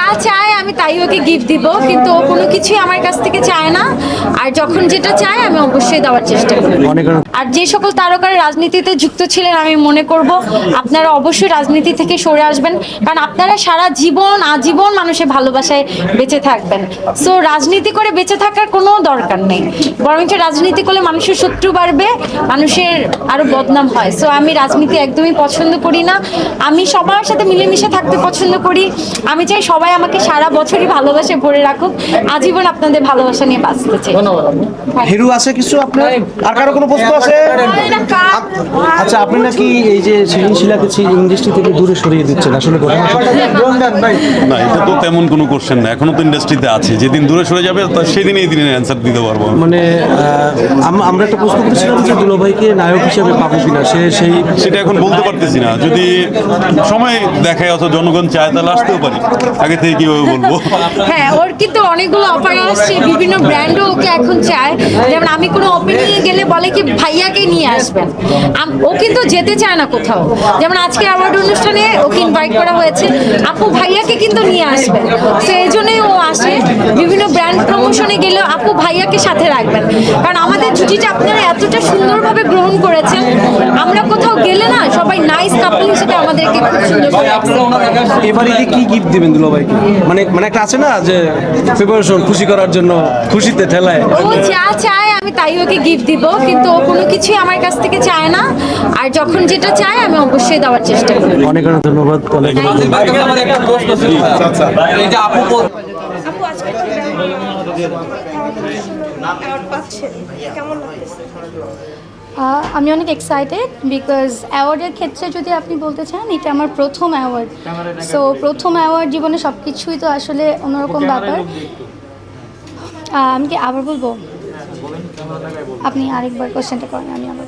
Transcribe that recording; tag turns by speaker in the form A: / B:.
A: যা চায় আমি তাই ওকে গিফট দিব, কিন্তু ও কোনো কিছুই আমার কাছ থেকে চায় না। আর যখন যেটা চায় আমি অবশ্যই দেওয়ার চেষ্টা করি। আর যে সকল তারকারা রাজনীতিতে যুক্ত ছিলেন আমি মনে করব আপনারা অবশ্যই রাজনীতি থেকে সরে আসবেন কারণ আপনারা সারা জীবন আজীবন মানুষের ভালোবাসায় বেঁচে থাকবেন। সো রাজনীতি করে বেঁচে থাকার কোনো দরকার নেই। বরঞ্চ রাজনীতি করলে মানুষের শত্রু বাড়বে মানুষের আরও বদনাম হয়। সো আমি রাজনীতি একদমই পছন্দ করি না। আমি সবার সাথে মিলেমিশে থাকতে পছন্দ করি। আমি চাই সবাই আমাকে সারা বছরই ভালোবাসে ভরে রাখুক। আজীবন আপনাদের ভালোবাসা নিয়ে বাঁচতে চাই।
B: হিরু আছে কিছু আপনার? আর কারও কোনো প্রশ্ন আছে? আচ্ছা আপনি নাকি এই যে সৃজনশীলাকে ইন্ডাস্ট্রি থেকে দূরে সরিয়ে দিচ্ছেন আসলে
C: না। এটা তো তেমন কোনো কোশ্চেন না এখনও তো ইন্ডাস্ট্রিতে আছে। যেদিন দূরে সরে যাবে সেদিন এই দিনের অ্যান্সার দিতে পারব
B: মানে আমরা একটা প্রশ্ন করেছিলাম যে দুলাভাইকে নায়ক হিসেবে পাবো কিনা সে সেই
C: সেটা এখন বলতে পারতেছি না। যদি সময় দেখায় অথবা জনগণ চায় তাহলে আসতেও পারি। আগে থেকে কীভাবে বলব?
A: হ্যাঁ ওর কিন্তু অনেকগুলো অফার আসছে বিভিন্ন ব্র্যান্ডও ওকে এখন চায়, যেমন আমি কোনো ওপেনিংয়ে গেলে বলে কি ভাইয়াকে নিয়ে আসবেন। ও কিন্তু যেতে চায় না কোথাও। যেমন আজকে অ্যাওয়ার্ড অনুষ্ঠানে ওকে ইনভাইট করা হয়েছে। আপু ভাইয়াকে কিন্তু নিয়ে আসবেন। তো এই জন্যই ও আসে। বিভিন্ন ব্র্যান্ড প্রমোশনে গেলেও আপু ভাইয়াকে সাথে রাখবেন। কারণ আমাদের ছুটিটা আপনারা এতটা সুন্দরভাবে গ্রহণ করেছেন, আমরা কোথাও গেলে না সবাই নাইস কাপল হিসেবে আমাদেরকে খুব সুন্দর করে
B: এবারে কি গিফট দিবেন দুলাভাইকে? মানে মানে একটা আছে না যে প্রিপারেশন খুশি করার জন্য খুশিতে ঠেলায়?
A: ও যা চায় আমি তাই ওকে গিফট দিব কিন্তু ও কোনো কিছুই আমার কাছ থেকে চায় না। আর যখন যেটা চায় আমি অবশ্যই দেওয়ার চেষ্টা করি।
B: অনেক অনেক ধন্যবাদ
D: আপু
E: আজকে অ্যাওয়ার্ড পাচ্ছেন কেমন লাগতেছে
F: আহ, আমি অনেক এক্সাইটেড বিকজ অ্যাওয়ার্ডের ক্ষেত্রে যদি আপনি বলতে চান এটা আমার প্রথম অ্যাওয়ার্ড সো প্রথম অ্যাওয়ার্ড জীবনে সব কিছুই তো আসলে অন্যরকম ব্যাপার। আমি কি আবার বলব? আপনি আরেকবার কোশ্চেনটা করেন আমি আবার